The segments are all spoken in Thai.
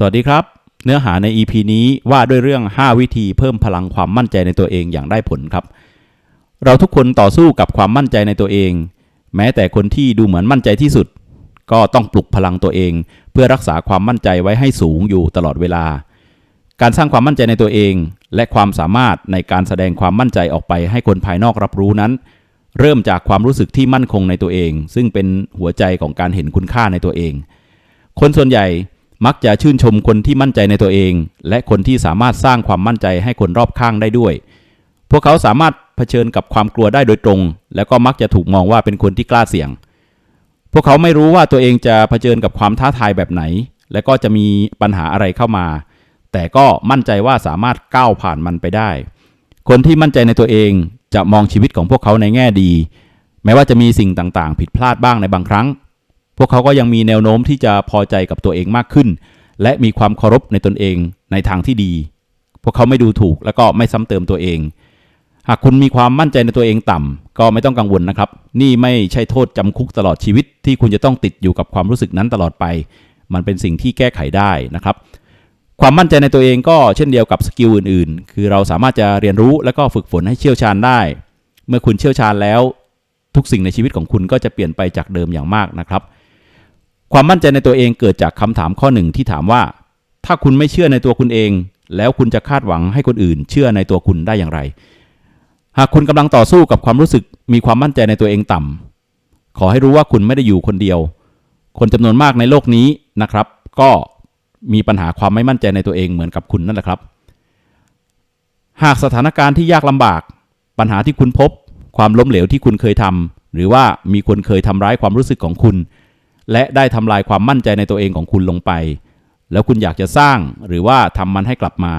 สวัสดีครับ เนื้อหาใน EP นี้ว่าด้วยเรื่อง 5 วิธีเพิ่มพลังความมั่นใจในตัวเองอย่างได้ผลครับ เราทุกคนต่อสู้กับความมั่นใจในตัวเอง แม้แต่คนที่ดูเหมือนมั่นใจที่สุด ก็ต้องปลุกพลังตัวเอง เพื่อรักษาความมั่นใจไว้ให้สูงอยู่ตลอดเวลา การสร้างความมั่นใจในตัวเอง และความสามารถในการแสดงความมั่นใจออกไปให้คนภายนอกรับรู้นั้น เริ่มจากความรู้สึกที่มั่นคงในตัวเอง ซึ่งเป็นหัวใจของการเห็นคุณค่าในตัวเอง คนส่วนใหญ่ มักจะชื่นชมคนที่มั่นใจในตัวเอง และคนที่สามารถสร้างความมั่นใจให้คนรอบข้างได้ด้วย พวกเขาสามารถเผชิญกับความกลัวได้โดยตรง แล้วก็มักจะถูกมองว่าเป็นคนที่กล้าเสี่ยง พวกเขาไม่รู้ว่าตัวเองจะเผชิญกับความท้าทายแบบไหน และก็จะมีปัญหาอะไรเข้ามา แต่ก็มั่นใจว่าสามารถก้าวผ่านมันไปได้ คนที่มั่นใจในตัวเองจะมองชีวิตของพวกเขาในแง่ดี แม้ว่าจะมีสิ่งต่างๆ ผิดพลาดบ้างในบางครั้ง พวกเขาก็ยังมีแนวโน้มที่จะพอใจกับตัวเองมากขึ้น และมีความเคารพในตนเองในทางที่ดี พวกเขาไม่ดูถูกและก็ไม่ซ้ำเติมตัวเอง หากคุณมีความมั่นใจในตัวเองต่ำก็ไม่ต้องกังวลนะครับ นี่ไม่ใช่โทษจำคุกตลอดชีวิต ที่คุณจะต้องติดอยู่กับความรู้สึกนั้นตลอดไป มันเป็นสิ่งที่แก้ไขได้นะครับความมั่นใจในตัวเองก็เช่นเดียวกับสกิลอื่นๆ คือเราสามารถจะเรียนรู้และก็ฝึกฝนให้เชี่ยวชาญได้ เมื่อคุณเชี่ยวชาญแล้ว ทุกสิ่งในชีวิตของคุณก็จะเปลี่ยนไปจากเดิมอย่างมากนะครับ ความมั่นใจในตัวเองเกิดจากคำถามข้อหนึ่งที่ถามว่า ถ้าคุณไม่เชื่อในตัวคุณเอง แล้วคุณจะคาดหวังให้คนอื่น เชื่อในตัวคุณได้อย่างไร หากคุณกำลังต่อสู้กับความรู้สึกมีความมั่นใจในตัวเองต่ำขอให้รู้ว่าคุณไม่ได้อยู่คนเดียว คนจำนวนมากในโลกนี้นะครับ ก็มีปัญหาความไม่มั่นใจในตัวเองเหมือนกับคุณนั่นแหละครับ หากสถานการณ์ที่ยากลำบาก ปัญหาที่คุณพบ ความล้มเหลวที่คุณเคยทำหรือว่ามีคนเคยทำร้ายความรู้สึกของคุณ และได้ทำลายความมั่นใจในตัวเองของคุณลงไป แล้วคุณอยากจะสร้างหรือว่าทำมันให้กลับมา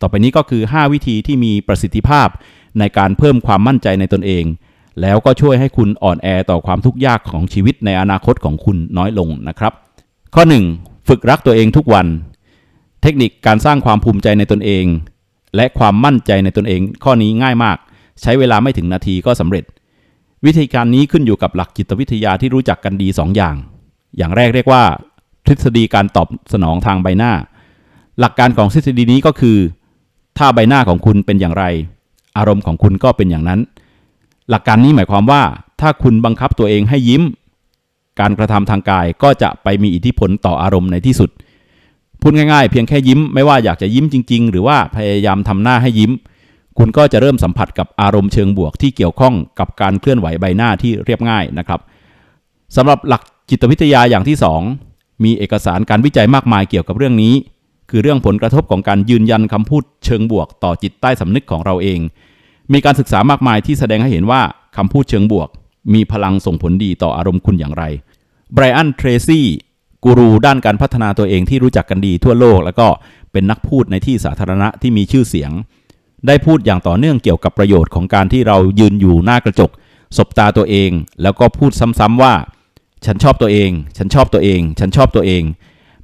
ต่อไปนี้ก็คือ 5 วิธีที่มีประสิทธิภาพในการเพิ่มความมั่นใจในตนเอง แล้วก็ช่วยให้คุณอ่อนแอต่อความทุกข์ยากของชีวิตในอนาคตของคุณน้อยลงนะครับ ข้อ 1. ฝึกรักตัวเองทุกวัน เทคนิคการสร้างความภูมิใจในตนเอง และความมั่นใจในตนเอง ข้อนี้ง่ายมาก ใช้เวลาไม่ถึงนาทีก็สำเร็จ วิธีการนี้ขึ้นอยู่กับหลักจิตวิทยาที่รู้จักกันดี 2อย่าง อย่างแรกเรียกว่า ทฤษฎีการตอบสนองทางใบหน้า หลักการของทฤษฎีนี้ก็คือ ถ้าใบหน้าของคุณเป็นอย่างไร อารมณ์ของคุณก็เป็นอย่างนั้น หลักการนี้หมายความว่า ถ้าคุณบังคับตัวเองให้ยิ้ม การกระทำทางกายก็จะไปมีอิทธิพลต่ออารมณ์ในที่สุดพูดง่ายๆ เพียงแค่ยิ้มไม่ว่าอยากจะยิ้มจริง ๆ หรือว่าพยายามทำหน้าให้ยิ้ม คุณก็จะเริ่มสัมผัสกับอารมณ์เชิงบวกที่เกี่ยวข้องกับการเคลื่อนไหวใบหน้าที่เรียบง่ายนะครับสำหรับหลัก จิตวิทยาอย่างที่ 2 มีเอกสารการวิจัยมากมายเกี่ยวกับเรื่องนี้ คือเรื่องผลกระทบของการยืนยันคำพูดเชิงบวกต่อจิตใต้สำนึกของเราเอง มีการศึกษามากมายที่แสดงให้เห็นว่าคำพูดเชิงบวก มีพลังส่งผลดีต่ออารมณ์คุณอย่างไรไบรอันเทรซี่กูรูด้านการพัฒนาตัวเองที่รู้จักกันดีทั่วโลก แล้วก็เป็นนักพูดในที่สาธารณะที่มีชื่อเสียง ได้พูดอย่างต่อเนื่องเกี่ยวกับประโยชน์ของการที่เรายืนอยู่หน้ากระจก สบตาตัวเอง แล้วก็พูดซ้ำๆว่า ฉันชอบตัวเอง ฉันชอบตัวเอง ฉันชอบตัวเอง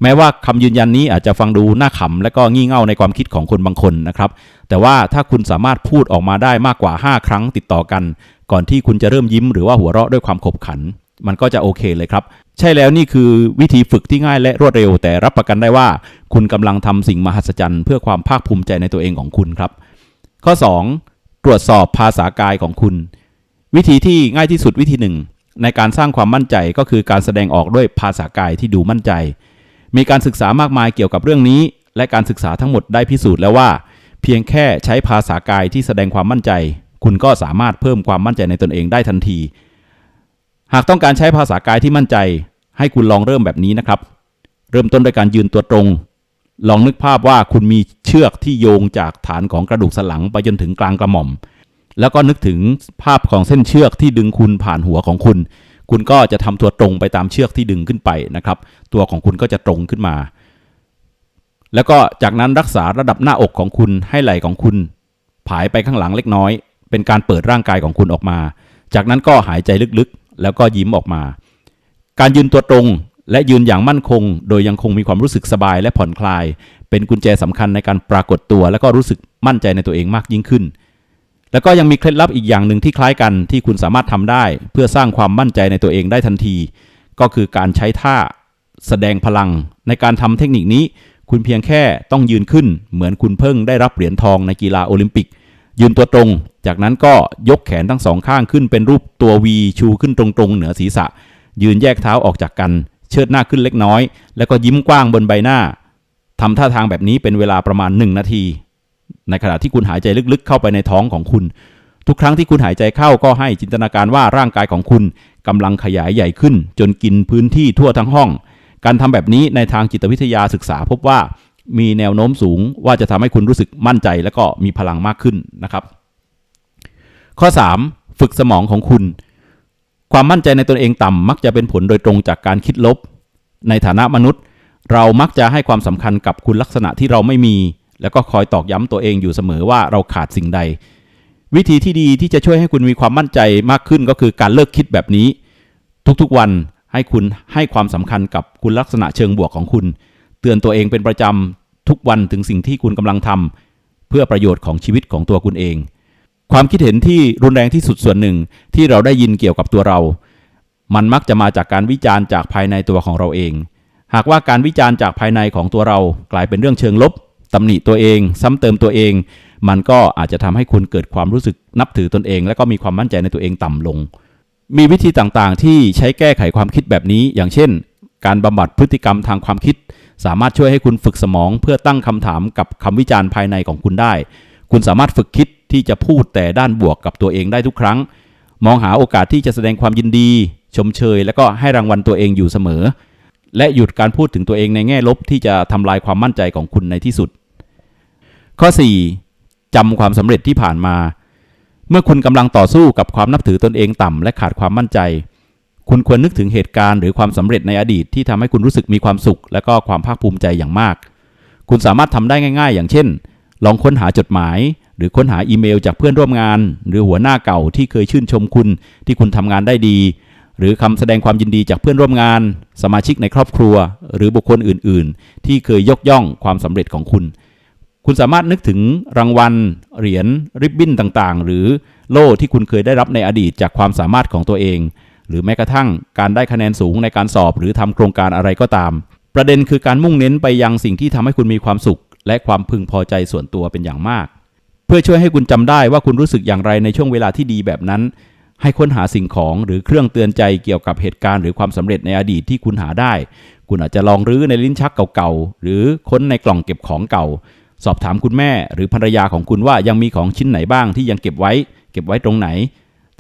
แม้ว่าคำยืนยันนี้อาจจะฟังดูน่าขำและก็งี่เง่าในความคิดของคนบางคนนะครับ แต่ว่าถ้าคุณสามารถพูดออกมาได้มากกว่า 5 ครั้งติดต่อกัน ก่อนที่คุณจะเริ่มยิ้มหรือว่าหัวเราะด้วยความขบขัน มันก็จะโอเคเลยครับ ใช่แล้วนี่คือวิธีฝึกที่ง่ายและรวดเร็ว แต่รับประกันได้ว่า คุณกำลังทำสิ่งมหัศจรรย์เพื่อความภาคภูมิใจในตัวเองของคุณครับ ข้อ 2. ตรวจสอบภาษากายของคุณ วิธีที่ง่ายที่สุดวิธีหนึ่ง ในการสร้างความมั่นใจก็คือการแสดงออกด้วยภาษากายที่ดูมั่นใจ มีการศึกษามากมายเกี่ยวกับเรื่องนี้ และการศึกษาทั้งหมดได้พิสูจน์แล้วว่า เพียงแค่ใช้ภาษากายที่แสดงความมั่นใจ คุณก็สามารถเพิ่มความมั่นใจในตนเองได้ทันที หากต้องการใช้ภาษากายที่มั่นใจ ให้คุณลองเริ่มแบบนี้นะครับ เริ่มต้นด้วยการยืนตัวตรง ลองนึกภาพว่าคุณมีเชือกที่โยงจากฐานของกระดูกสันหลังไปจนถึงกลางกระหม่อม แล้วก็นึกถึงภาพของเส้นเชือกที่ดึงคุณผ่านหัวของคุณ คุณก็จะทำตัวตรงไปตามเชือกที่ดึงขึ้นไปนะครับ ตัวของคุณก็จะตรงขึ้นมา แล้วก็จากนั้นรักษาระดับหน้าอกของคุณให้ไหล่ของคุณ ผายไปข้างหลังเล็กน้อย เป็นการเปิดร่างกายของคุณออกมา จากนั้นก็หายใจลึกๆ แล้วก็ยิ้มออกมา การยืนตัวตรงและยืนอย่างมั่นคง โดยยังคงมีความรู้สึกสบายและผ่อนคลาย เป็นกุญแจสำคัญในการปรากฏตัว และก็รู้สึกมั่นใจในตัวเองมากยิ่งขึ้น แล้วก็ยังมีเคล็ดลับอีกอย่างหนึ่งที่คล้ายกันที่คุณสามารถทำได้ เพื่อสร้างความมั่นใจในตัวเองได้ทันที ก็คือการใช้ท่าแสดงพลัง ในการทำเทคนิคนี้ คุณเพียงแค่ต้องยืนขึ้น เหมือนคุณเพิ่งได้รับเหรียญทองในกีฬาโอลิมปิก ยืนตัวตรง จากนั้นก็ยกแขนทั้งสองข้างขึ้นเป็นรูปตัววีชูขึ้นตรงๆ เหนือศีรษะ ยืนแยกเท้าออกจากกัน เชิดหน้าขึ้นเล็กน้อย แล้วก็ยิ้มกว้างบนใบหน้าทำท่าทางแบบนี้เป็นเวลาประมาณ 1 นาที ในขณะที่คุณหายใจลึกๆ เข้าไปในท้องของคุณ ทุกครั้งที่คุณหายใจเข้าก็ให้จินตนาการว่าร่างกายของคุณกำลังขยายใหญ่ขึ้น จนกินพื้นที่ทั่วทั้งห้อง การทำแบบนี้ในทางจิตวิทยาศึกษาพบว่ามีแนวโน้มสูงว่าจะทำให้คุณรู้สึกมั่นใจ และก็มีพลังมากขึ้นนะครับ ข้อ 3. ฝึกสมองของคุณ ความมั่นใจในตนเองต่ำมักจะเป็นผลโดยตรงจากการคิดลบ ในฐานะมนุษย์ เรามักจะให้ความสำคัญกับคุณลักษณะที่เราไม่มี แล้วก็คอยตอกย้ำตัวเองอยู่เสมอว่าเราขาดสิ่งใด วิธีที่ดีที่จะช่วยให้คุณมีความมั่นใจมากขึ้นก็คือการเลิกคิดแบบนี้ ทุกๆวันให้คุณให้ความสำคัญกับคุณลักษณะเชิงบวกของคุณ เตือนตัวเองเป็นประจำทุกวันถึงสิ่งที่คุณกำลังทำเพื่อประโยชน์ของชีวิตของตัวคุณเอง ความคิดเห็นที่รุนแรงที่สุดส่วนหนึ่งที่เราได้ยินเกี่ยวกับตัวเรา มันมักจะมาจากการวิจารณ์จากภายในตัวของเราเอง หากว่าการวิจารณ์จากภายในของตัวเรากลายเป็นเรื่องเชิงลบ ตำหนิตัวเอง ซ้ำเติมตัวเอง มันก็อาจจะทำให้คุณเกิดความรู้สึกนับถือตนเอง และก็มีความมั่นใจในตัวเองต่ำลง มีวิธีต่างๆ ที่ใช้แก้ไขความคิดแบบนี้ อย่างเช่น การบำบัดพฤติกรรมทางความคิด สามารถช่วยให้คุณฝึกสมอง เพื่อตั้งคำถามกับคำวิจารณ์ภายในของคุณได้ คุณสามารถฝึกคิดที่จะพูดแต่ด้านบวกกับตัวเองได้ทุกครั้ง มองหาโอกาสที่จะแสดงความยินดี ชมเชย และก็ให้รางวัลตัวเองอยู่เสมอ และหยุดการพูดถึงตัวเองในแง่ลบที่จะทำลายความมั่นใจของคุณในที่สุด ข้อ 4. จำความสำเร็จที่ผ่านมา เมื่อคุณกำลังต่อสู้กับความนับถือตนเองต่ำและขาดความมั่นใจ คุณควรนึกถึงเหตุการณ์หรือความสำเร็จในอดีตที่ทำให้คุณรู้สึกมีความสุข และก็ความภาคภูมิใจอย่างมาก คุณสามารถทำได้ง่าย ๆ อย่างเช่น ลองค้นหาจดหมาย หรือค้นหาอีเมลจากเพื่อนร่วมงาน หรือหัวหน้าเก่าที่เคยชื่นชมคุณที่คุณทำงานได้ดี หรือคำแสดงความยินดีจากเพื่อนร่วมงาน สมาชิกในครอบครัว หรือบุคคลอื่น ๆ ที่เคยยกย่องความสำเร็จของคุณ คุณสามารถนึกถึงรางวัล เหรียญริบบิ้นต่างๆ หรือโล่ที่คุณเคยได้รับในอดีตจากความสามารถของตัวเอง หรือแม้กระทั่งการได้คะแนนสูงในการสอบ หรือทำโครงการอะไรก็ตาม ประเด็นคือการมุ่งเน้นไปยังสิ่งที่ทำให้คุณมีความสุข และความพึงพอใจส่วนตัวเป็นอย่างมาก เพื่อช่วยให้คุณจำได้ว่าคุณรู้สึกอย่างไรในช่วงเวลาที่ดีแบบนั้น ให้ค้นหาสิ่งของหรือเครื่องเตือนใจเกี่ยวกับเหตุการณ์หรือความสำเร็จในอดีตที่คุณหาได้ คุณอาจจะลองรื้อในลิ้นชักเก่าๆ หรือค้นในกล่องเก็บของเก่า สอบถามคุณแม่หรือภรรยาของคุณว่ายังมีของชิ้นไหนบ้างที่ยังเก็บไว้ เก็บไว้ตรงไหน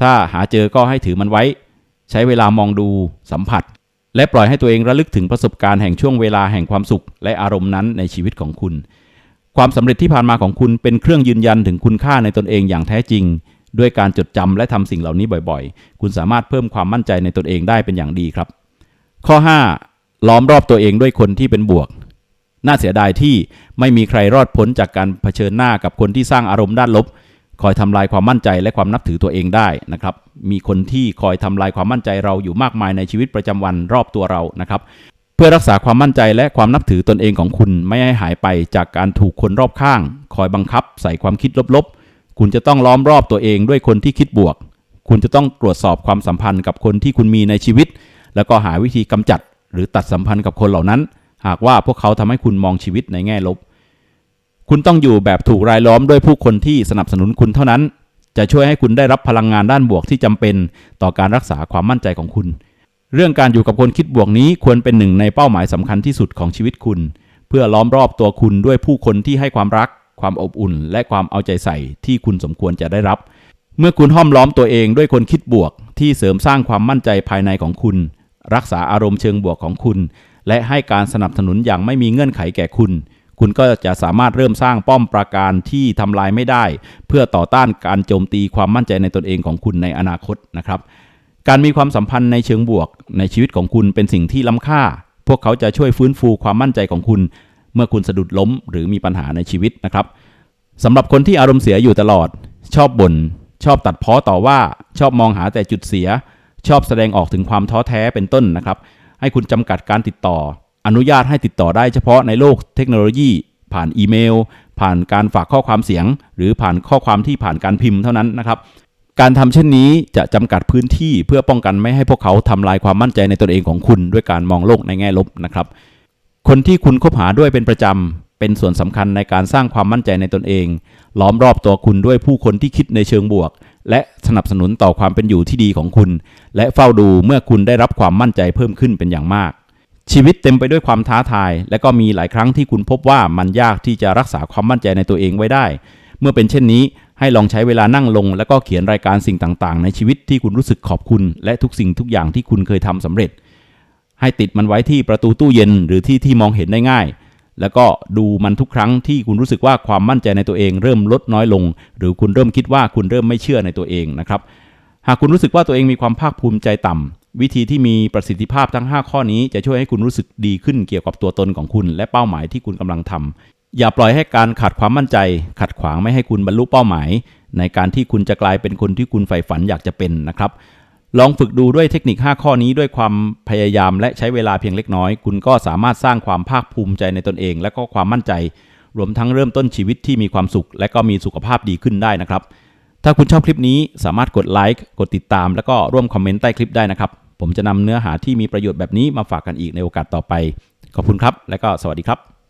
ถ้าหาเจอก็ให้ถือมันไว้ ใช้เวลามองดูสัมผัส และปล่อยให้ตัวเองระลึกถึงประสบการณ์แห่งช่วงเวลาแห่งความสุข และอารมณ์นั้นในชีวิตของคุณ ความสำเร็จที่ผ่านมาของคุณเป็นเครื่องยืนยันถึงคุณค่าในตนเองอย่างแท้จริง ด้วยการจดจำและทำสิ่งเหล่านี้บ่อยๆ คุณสามารถเพิ่มความมั่นใจในตนเองได้เป็นอย่างดีครับ ข้อ 5. ล้อมรอบตัวเองด้วยคนที่เป็นบวก น่าเสียดายที่ไม่มีใครรอดพ้นจากการเผชิญหน้ากับคนที่สร้างอารมณ์ด้านลบ คอยทำลายความมั่นใจและความนับถือตัวเองได้นะครับ มีคนที่คอยทำลายความมั่นใจเราอยู่มากมายในชีวิตประจำวันรอบตัวเรานะครับเพื่อรักษาความมั่นใจและความนับถือตนเองของคุณไม่ให้หายไปจากการถูกคนรอบข้าง คอยบังคับใส่ความคิดลบๆ คุณจะต้องล้อมรอบตัวเองด้วยคนที่คิดบวก คุณจะต้องตรวจสอบความสัมพันธ์กับคนที่คุณมีในชีวิต แล้วก็หาวิธีกำจัดหรือตัดสัมพันธ์กับคนเหล่านั้น หากว่าพวกเขาทำให้คุณมองชีวิตในแง่ลบ คุณต้องอยู่แบบถูกรายล้อมด้วยผู้คนที่สนับสนุนคุณเท่านั้น จะช่วยให้คุณได้รับพลังงานด้านบวกที่จำเป็นต่อการรักษาความมั่นใจของคุณ เรื่องการอยู่กับคนคิดบวกนี้ควรเป็นหนึ่งในเป้าหมายสำคัญที่สุดของชีวิตคุณ เพื่อล้อมรอบตัวคุณด้วยผู้คนที่ให้ความรัก ความอบอุ่น และความเอาใจใส่ที่คุณสมควรจะได้รับ เมื่อคุณห้อมล้อมตัวเองด้วยคนคิดบวก ที่เสริมสร้างความมั่นใจภายในของคุณ รักษาอารมณ์เชิงบวกของคุณ และให้การสนับสนุนอย่างไม่มีเงื่อนไขแก่คุณ คุณก็จะสามารถเริ่มสร้างป้อมปราการที่ทำลายไม่ได้ เพื่อต่อต้านการโจมตีความมั่นใจในตนเองของคุณในอนาคตนะครับ การมีความสัมพันธ์ในเชิงบวก ในชีวิตของคุณเป็นสิ่งที่ล้ำค่า พวกเขาจะช่วยฟื้นฟูความมั่นใจของคุณ เมื่อคุณสะดุดล้มหรือมีปัญหาในชีวิตนะครับสำหรับคนที่อารมณ์เสียอยู่ตลอด ชอบบ่นชอบตัดพ้อต่อว่าชอบมองหาแต่จุดเสีย ชอบแสดงออกถึงความท้อแท้เป็นต้นนะครับ ให้คุณจำกัดการติดต่อ อนุญาตให้ติดต่อได้เฉพาะในโลกเทคโนโลยี ผ่านอีเมล ผ่านการฝากข้อความเสียง หรือผ่านข้อความที่ผ่านการพิมพ์เท่านั้นนะครับการทำเช่นนี้จะจำกัดพื้นที่เพื่อป้องกันไม่ให้พวกเขาทำลายความมั่นใจในตนเองของคุณ ด้วยการมองโลกในแง่ลบนะครับ คนที่คุณคบหาด้วยเป็นประจำ เป็นส่วนสำคัญในการสร้างความมั่นใจในตนเอง ล้อมรอบตัวคุณด้วยผู้คนที่คิดในเชิงบวก และสนับสนุนต่อความเป็นอยู่ที่ดีของคุณ และเฝ้าดูเมื่อคุณได้รับความมั่นใจเพิ่มขึ้นเป็นอย่างมาก ชีวิตเต็มไปด้วยความท้าทาย และก็มีหลายครั้งที่คุณพบว่ามันยากที่จะรักษาความมั่นใจในตัวเองไว้ได้ เมื่อเป็นเช่นนี้ให้ลองใช้เวลานั่งลง แล้วก็เขียนรายการสิ่งต่างๆ ในชีวิตที่คุณรู้สึกขอบคุณ และทุกสิ่งทุกอย่างที่คุณเคยทำสำเร็จ ให้ติดมันไว้ที่ประตูตู้เย็นหรือที่ที่มองเห็นได้ง่าย แล้วก็ดูมันทุกครั้งที่คุณรู้สึกว่าความมั่นใจในตัวเอง เริ่มลดน้อยลง หรือคุณเริ่มคิดว่าคุณเริ่มไม่เชื่อในตัวเองนะครับ หากคุณรู้สึกว่าตัวเองมีความภาคภูมิใจต่ำวิธีที่มีประสิทธิภาพทั้ง 5 ข้อนี้ จะช่วยให้คุณรู้สึกดีขึ้นเกี่ยวกับตัวตนของคุณ และเป้าหมายที่คุณกำลังทำอย่าปล่อยให้การขาดความมั่นใจ ขัดขวางไม่ให้คุณบรรลุเป้าหมาย ในการที่คุณจะกลายเป็นคนที่คุณใฝ่ฝันอยากจะเป็นนะครับ ลองฝึกดูด้วยเทคนิค 5 ข้อนี้ด้วยความพยายามและใช้เวลาเพียงเล็กน้อย คุณก็สามารถสร้างความภาคภูมิใจในตนเอง และก็ความมั่นใจ รวมทั้งเริ่มต้นชีวิตที่มีความสุข และก็มีสุขภาพดีขึ้นได้นะครับ ถ้าคุณชอบคลิปนี้สามารถกดไลค์กดติดตาม แล้วก็ร่วมคอมเมนต์ใต้คลิปได้นะครับ ผมจะนำเนื้อหาที่มีประโยชน์แบบนี้มาฝากกันอีกในโอกาสต่อไป ขอบคุณครับ และก็สวัสดีครับ